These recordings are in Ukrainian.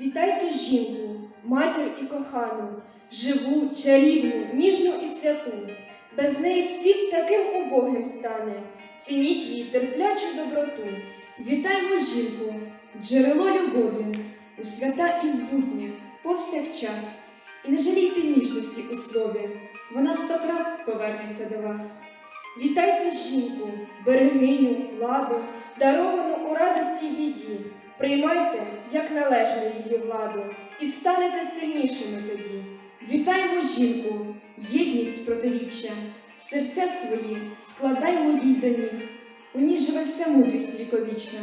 Вітайте жінку, матір і кохану, живу, чарівну, ніжну і святу. Без неї світ таким убогим стане. Цініть її терплячу доброту. Вітаємо жінку, джерело любові, у свята і в будні, повсякчас. І не жалійте ніжності у слові, вона стократ повернеться до вас. Вітайте жінку, берегиню, ладу, даровану у радості й біді. Приймайте, як належно її владу, і станете сильнішими тоді. Вітаємо жінку, єдність протиріччя, серця свої складаймо їй до ніг. У ній живе вся мудрість віковічна.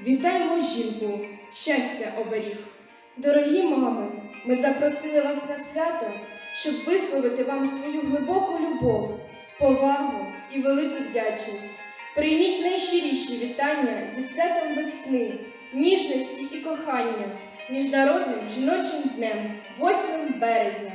Вітаємо жінку, щастя оберіг. Дорогі мами, ми запросили вас на свято, щоб висловити вам свою глибоку любов, повагу і велику вдячність. Прийміть найщиріші вітання зі святом весни, ніжності і кохання, Міжнародним жіночим днем, 8 березня.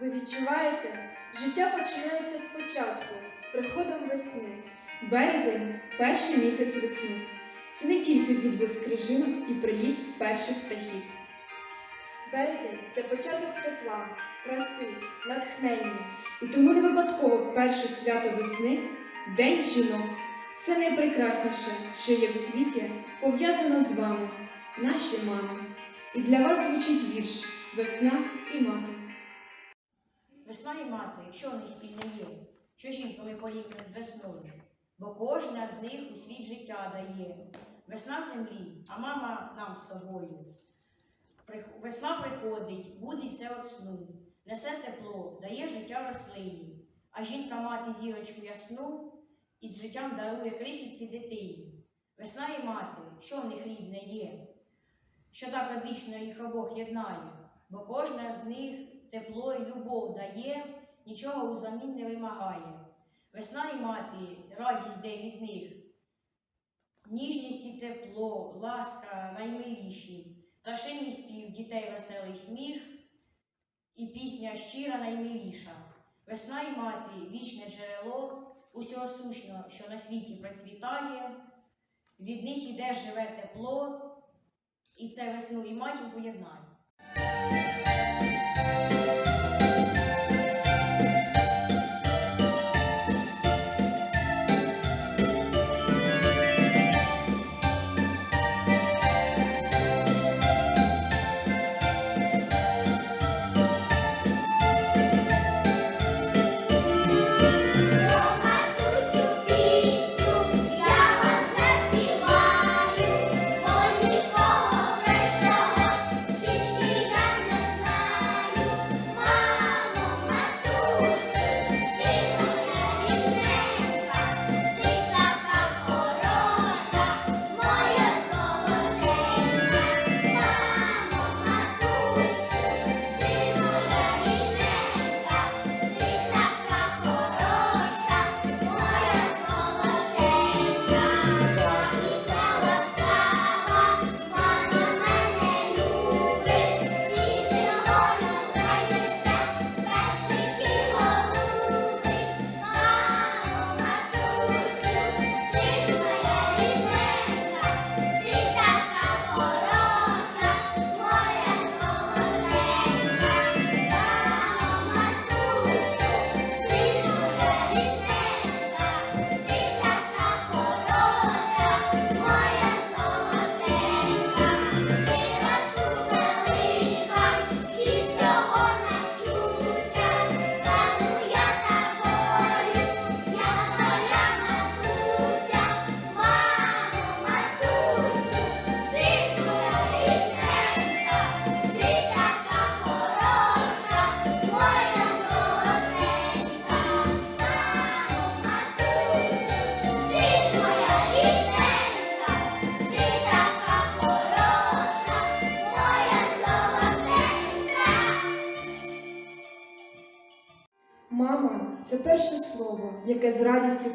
Ви відчуваєте, життя починається спочатку, з приходом весни. Березень перший місяць весни. Це не тільки відблиск крижинок і приліт перших птахів. Березень це початок тепла, краси, натхнення. І тому не випадково перше свято весни День жінок. Все найпрекрасніше, що є в світі, пов'язано з вами, наші мами. І для вас звучить вірш Весна і мати. Весна і мати, що вони спільне є, що жінками порівняно з весною, бо кожна з них у світ життя дає. Весна землі, а мама нам з тобою. Весна приходить, будиться от сну, несе тепло, дає життя рослині, а жінка мати зірочку ясну і з життям дарує крихітці дитині. Весна і мати, що в них рідне є, що так одвічно їх обох єднає, бо кожна з них тепло і любов дає, нічого узамін не вимагає. Весна і мати, радість де від них. Ніжність і тепло, ласка наймиліші, пташиний спів, дітей веселий сміх, і пісня щира наймиліша. Весна і мати, вічне джерело, усього сущного, що на світі процвітає, від них іде живе тепло, і це весну і матінку єднає.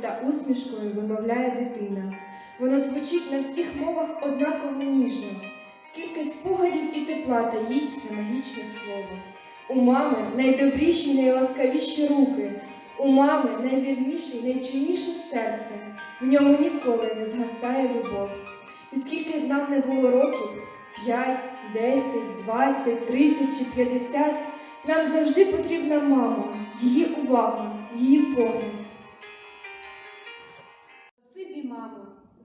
Та усмішкою вимовляє дитина. Воно звучить на всіх мовах однаково ніжно. Скільки спогадів і тепла таїть це магічне слово. У мами найдобріші й найласкавіші руки, у мами найвірніше й найчуйніше серце. В ньому ніколи не згасає любов. І скільки б нам не було років 5, 10, 20, 30 чи 50, нам завжди потрібна мама, її увага, її погляд.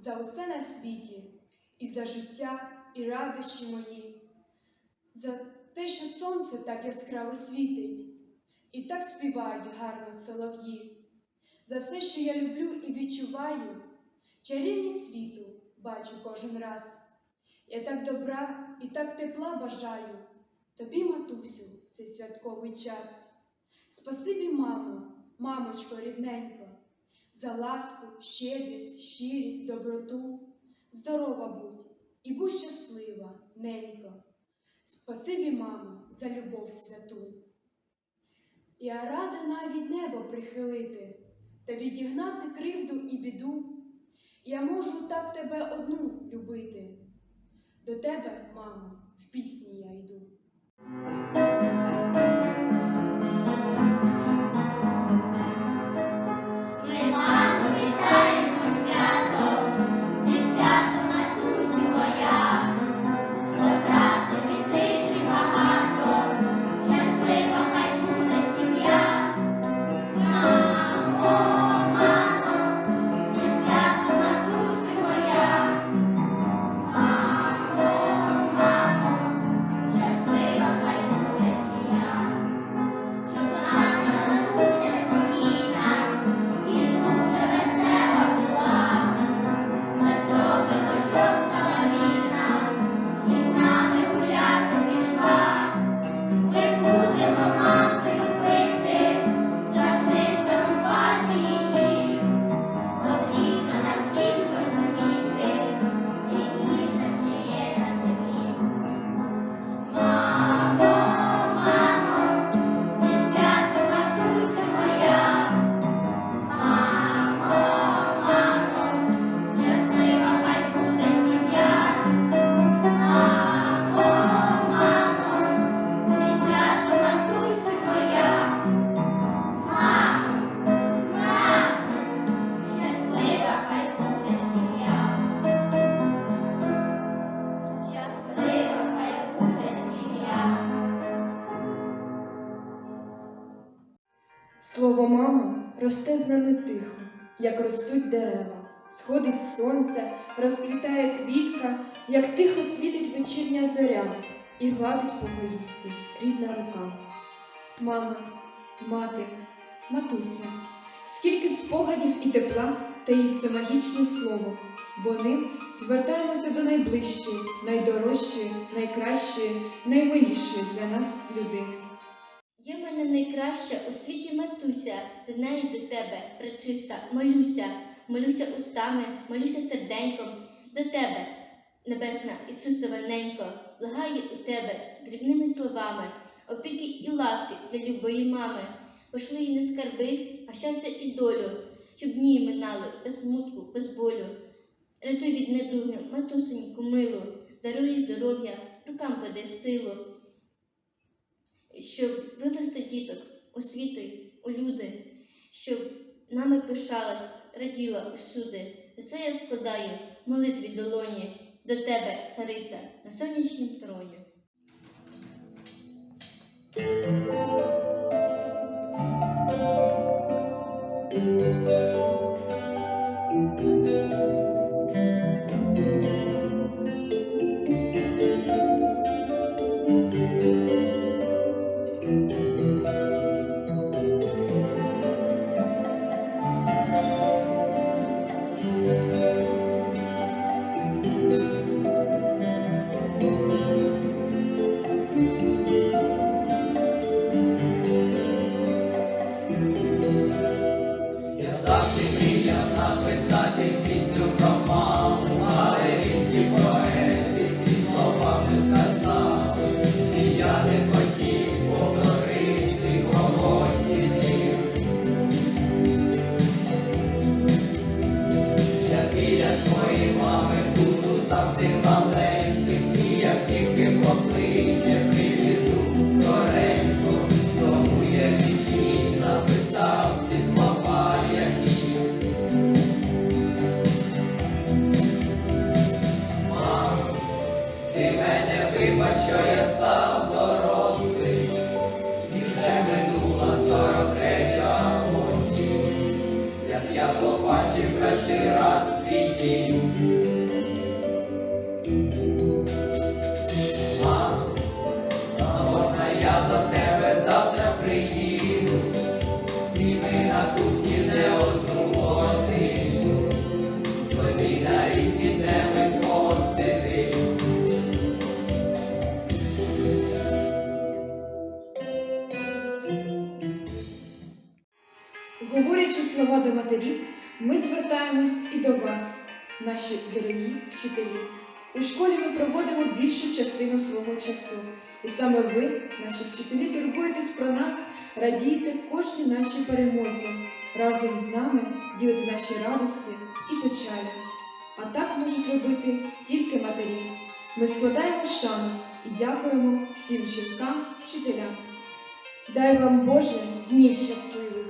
За усе на світі, і за життя, і радощі мої, за те, що сонце так яскраво світить, і так співають гарно солов'ї, за все, що я люблю і відчуваю, чарівність світу бачу кожен раз. Я так добра і так тепла бажаю тобі, матусю, цей святковий час. Спасибі, мамо, мамочко рідненько, за ласку, щедрість, щирість, доброту. Здорова будь і будь щаслива, ненько. Спасибі, мамо, за любов святу. Я рада навіть небо прихилити та відігнати кривду і біду. Я можу так тебе одну любити. До тебе, мамо, в пісні я йду. Росте з нами тихо, як ростуть дерева, сходить сонце, розквітає квітка, як тихо світить вечірня зоря і гладить по голівці рідна рука. Мама, мати, матуся, скільки спогадів і тепла таїться магічне слово, бо ним звертаємося до найближчої, найдорожчої, найкращої, наймилішої для нас людини. Найкраща у світі матуся, за нею до тебе, пречиста, молюся, молюся устами, молюся серденьком, до тебе, небесна Ісусова ненько, благаю у тебе дрібними словами, опіки і ласки для любої мами, пошли їй не скарби, а щастя і долю, щоб дні минали без смутку, без болю. Рятуй від недуги, матусеньку милу, даруй здоров'я, рукам подай силу щоб вивести діток у світи, у люди, щоб нами пишалась, раділа усюди. За це я складаю молитві долоні до тебе, цариця, на сонячнім троні. Fazer mal наші дорогі вчителі. У школі ми проводимо більшу частину свого часу. І саме ви, наші вчителі, турбуєтесь про нас, радієте кожній нашій перемозі, разом з нами ділите наші радості і печалі. А так можуть робити тільки матері. Ми складаємо шану і дякуємо всім жінкам, вчителям. Дай вам Боже днів щасливих,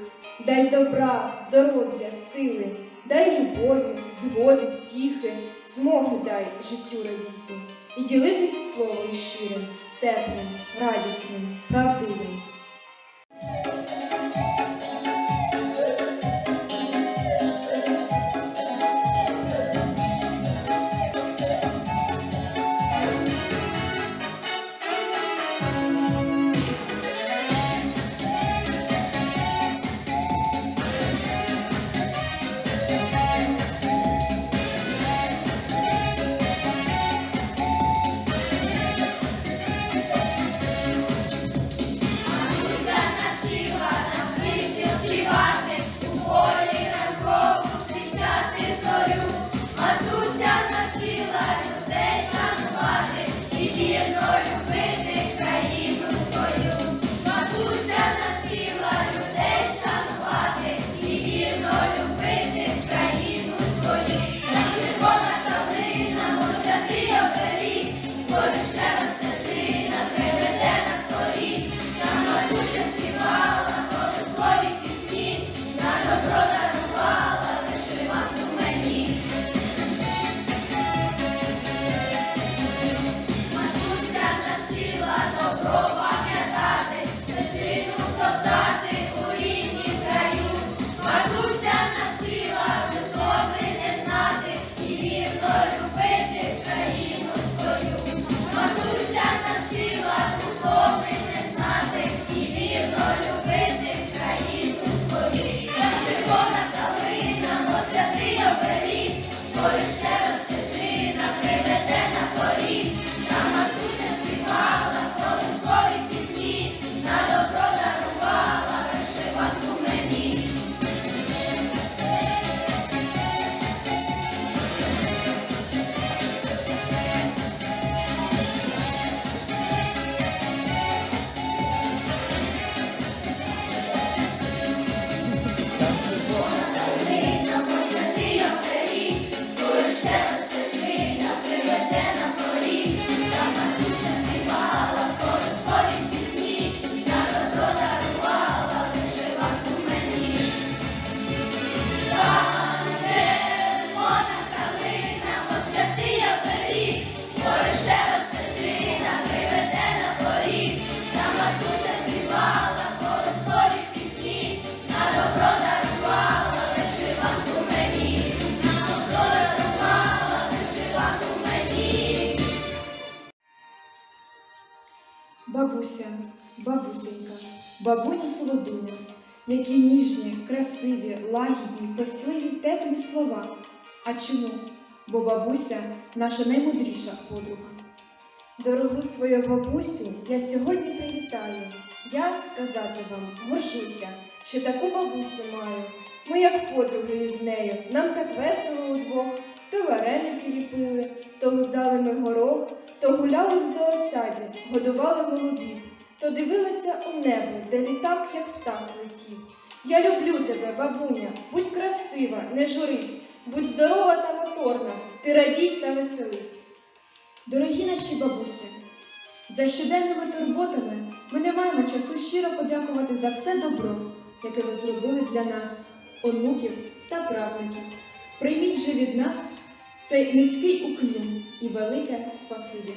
дай добра, здоров'я, сили, дай любові, згоди, втіхи, змоги дай життю радіти і ділитись словом щирим, теплим, радісним, правдивим. Які ніжні, красиві, лагідні, пестливі, теплі слова. А чому? Бо бабуся наша наймудріша подруга. Дорогу свою бабусю я сьогодні привітаю. Я сказати вам горжуся, що таку бабусю маю. Ми як подруги із нею, нам так весело удвох. То вареники ліпили, то гузали ми горох, то гуляли в зоосаді, годували голубів, то дивилися у небо, де літак, як птах летів. Я люблю тебе, бабуня, будь красива, не журись, будь здорова та моторна, ти радій та веселись. Дорогі наші бабусі, за щоденними турботами ми не маємо часу щиро подякувати за все добро, яке ви зробили для нас, онуків та правнуків. Прийміть же від нас цей низький уклін і велике спасибі.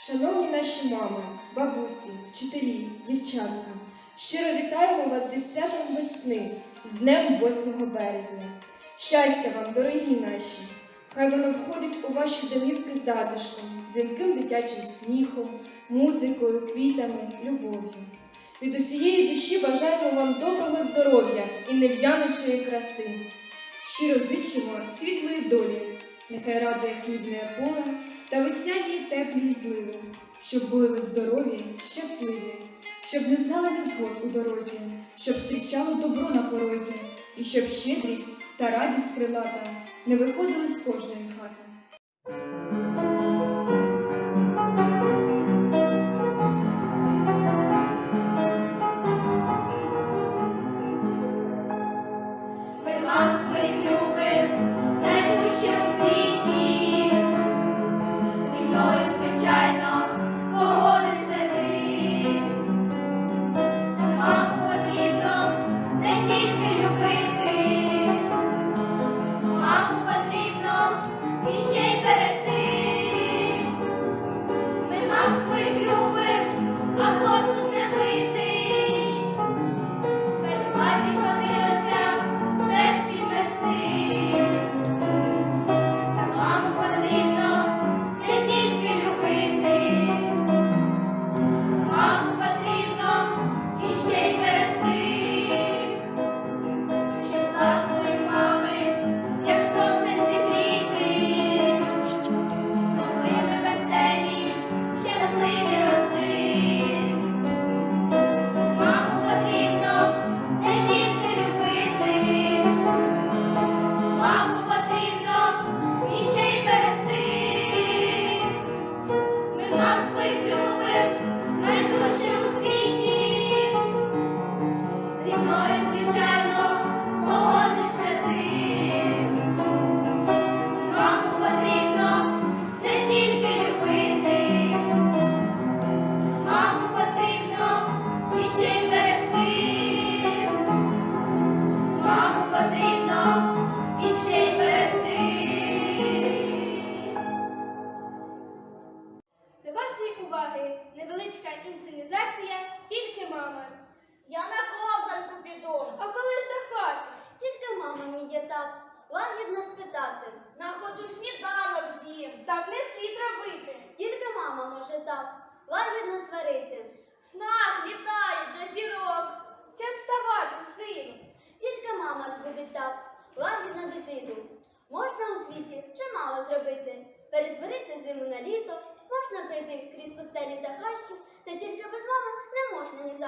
Шановні наші мами, бабусі, вчителі, дівчатка, щиро вітаємо вас зі святом весни, з днем 8 березня. Щастя вам, дорогі наші! Хай воно входить у ваші домівки затишком, дзвінким дитячим сміхом, музикою, квітами, любов'ю. Від усієї душі бажаємо вам доброго здоров'я і нев'яночої краси. Щиро зичимо світлої долі, нехай радує хлібне поле та весняні теплі зливи, щоб були ви здорові, щасливі, щоб не знали незгод у дорозі, щоб зустрічало добро на порозі, і щоб щедрість та радість крилата не виходили з кожної хати.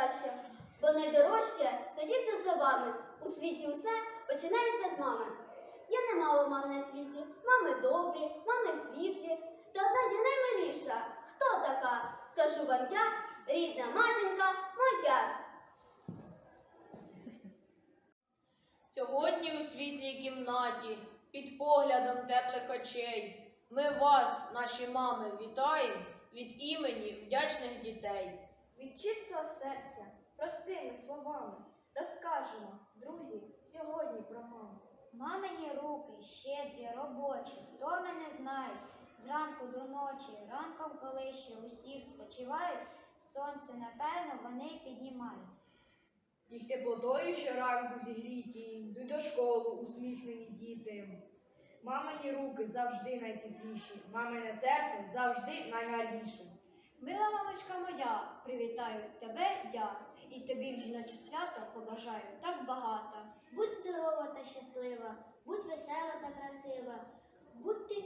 Не що. Бо найдорожче стоїть за вами. У світі усе починається з мами. Є немало мам на світі, мами добрі, мами світлі. Та одна є наймиліша. Хто така? Скажу вам я, рідна матінка моя. Сьогодні у світлій кімнаті, під поглядом теплих очей, ми вас, наші мами, вітаємо від імені вдячних дітей. Від чистого серця, простими словами, розкажемо, друзі, сьогодні про маму. Мамині руки щедрі, робочі, хто мене знає, зранку до ночі, ранком, коли ще усі спочивають, сонце, напевно, вони піднімають. Їх теплотою щоранку зігріті, йдуть до школи усміхнені діти. Мамині руки завжди найтепліші, мамине серце завжди найгарніше. Мила мамочка моя, привітаю тебе я, і тобі в жіноче свято побажаю так багато. Будь здорова та щаслива, будь весела та красива, будь ти,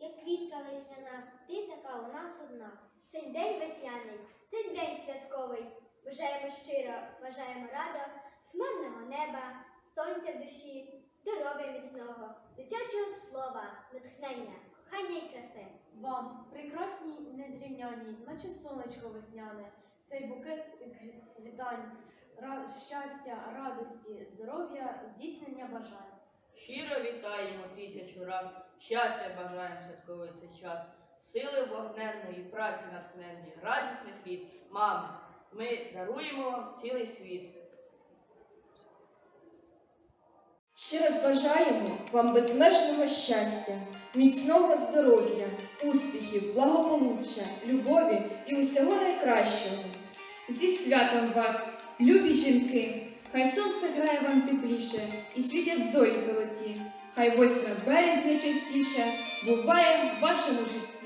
як квітка весняна, ти така у нас одна. Цей день весняний, цей день святковий. Бажаємо щиро, бажаємо радо, смирного неба, сонця в душі, здоров'я міцного, дитячого слова, натхнення, кохання і краси. Вам, прекрасній незрівняній, наче сонечко весняне, цей букет вітань, ра- щастя, радості, здоров'я, здійснення бажань. Щиро вітаємо тисячу раз, щастя бажаємо святковий цей час, сили вогненної, праці натхненної, радісних літ. Мами, ми даруємо вам цілий світ. Ще раз бажаємо вам безмежного щастя, міцного здоров'я, успіхів, благополуччя, любові і усього найкращого. Зі святом вас, любі жінки! Хай сонце грає вам тепліше і світять зорі золоті. Хай 8 березня частіше буває в вашому житті.